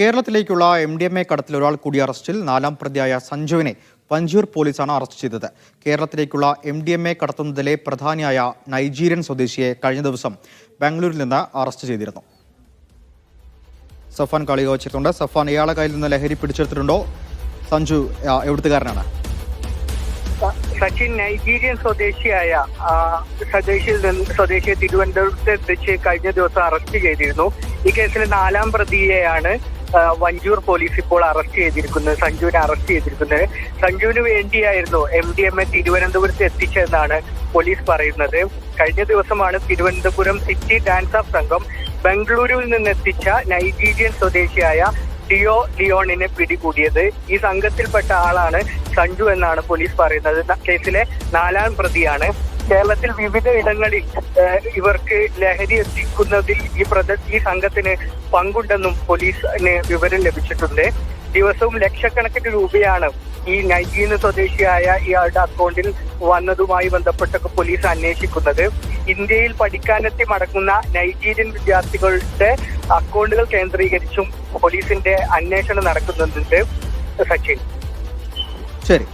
കേരളത്തിലേക്കുള്ള M D M A കടത്തിൽ ഒരാൾ കൂടി അറസ്റ്റിൽ. നാലാം പ്രതിയായ സഞ്ജുവിനെ വഞ്ചൂർ പോലീസാണ് അറസ്റ്റ് ചെയ്തത്. കേരളത്തിലേക്കുള്ള എം ഡി എം എ കടത്തുന്നതിലെ പ്രധാനിയായ നൈജീരിയൻ സ്വദേശിയെ കഴിഞ്ഞ ദിവസം ബാംഗ്ലൂരിൽ നിന്ന് അറസ്റ്റ് ചെയ്തിരുന്നു. സഫാൻ കാളിക വെച്ചിട്ടുണ്ട്. സഫാൻ ഇയാളെ കയ്യിൽ നിന്ന് ലഹരി പിടിച്ചെടുത്തിട്ടുണ്ടോ? സഞ്ജു എവിടുത്തുകാരനാണ്? സച്ചിൻ നൈജീരിയൻ സ്വദേശിയായ സ്വദേശിയിൽ നിന്ന് സ്വദേശിയെ തിരുവനന്തപുരത്ത് എത്തിച്ച് കഴിഞ്ഞ ദിവസം അറസ്റ്റ് ചെയ്തിരുന്നു. ഈ കേസിലെ നാലാം പ്രതിയെയാണ് വഞ്ചൂർ പോലീസ് ഇപ്പോൾ അറസ്റ്റ് ചെയ്തിരിക്കുന്നത് സഞ്ജുവിനെ അറസ്റ്റ് ചെയ്തിരിക്കുന്നത്. സഞ്ജുവിന് വേണ്ടിയായിരുന്നു എം ഡി എം എ തിരുവനന്തപുരത്ത് എത്തിച്ചതെന്നാണ് പോലീസ് പറയുന്നത്. കഴിഞ്ഞ ദിവസമാണ് തിരുവനന്തപുരം സിറ്റി ഡാൻസ് ഓഫ് സംഘം ബംഗളൂരുവിൽ നിന്നെത്തിച്ച നൈജീരിയൻ സ്വദേശിയായ ഡിയോ ലിയോണിനെ പിടികൂടിയത്. ഈ സംഘത്തിൽപ്പെട്ട ആളാണ് സഞ്ജു എന്നാണ് പോലീസ് പറയുന്നത്. കേസിലെ നാലാം പ്രതിയാണ്. കേരളത്തിൽ വിവിധ ഇടങ്ങളിൽ ഇവർക്ക് ലഹരി എത്തിക്കുന്നതിൽ ഈ പ്രദ ഈ സംഘത്തിന് പങ്കുണ്ടെന്നും പോലീസിന് വിവരം ലഭിച്ചിട്ടുണ്ട്. ദിവസവും ലക്ഷക്കണക്കിന് രൂപയാണ് ഈ നൈജീന സ്വദേശിയായ ഇയാളുടെ അക്കൗണ്ടിൽ വന്നതുമായി ബന്ധപ്പെട്ടൊക്കെ പോലീസ് അന്വേഷിക്കുന്നത്. ഇന്ത്യയിൽ പഠിക്കാനെത്തി മടങ്ങുന്ന നൈജീരിയൻ വിദ്യാർത്ഥികളുടെ അക്കൗണ്ടുകൾ കേന്ദ്രീകരിച്ചും പോലീസിന്റെ അന്വേഷണം നടക്കുന്നുണ്ട്. സച്ചിൻ. ശരി.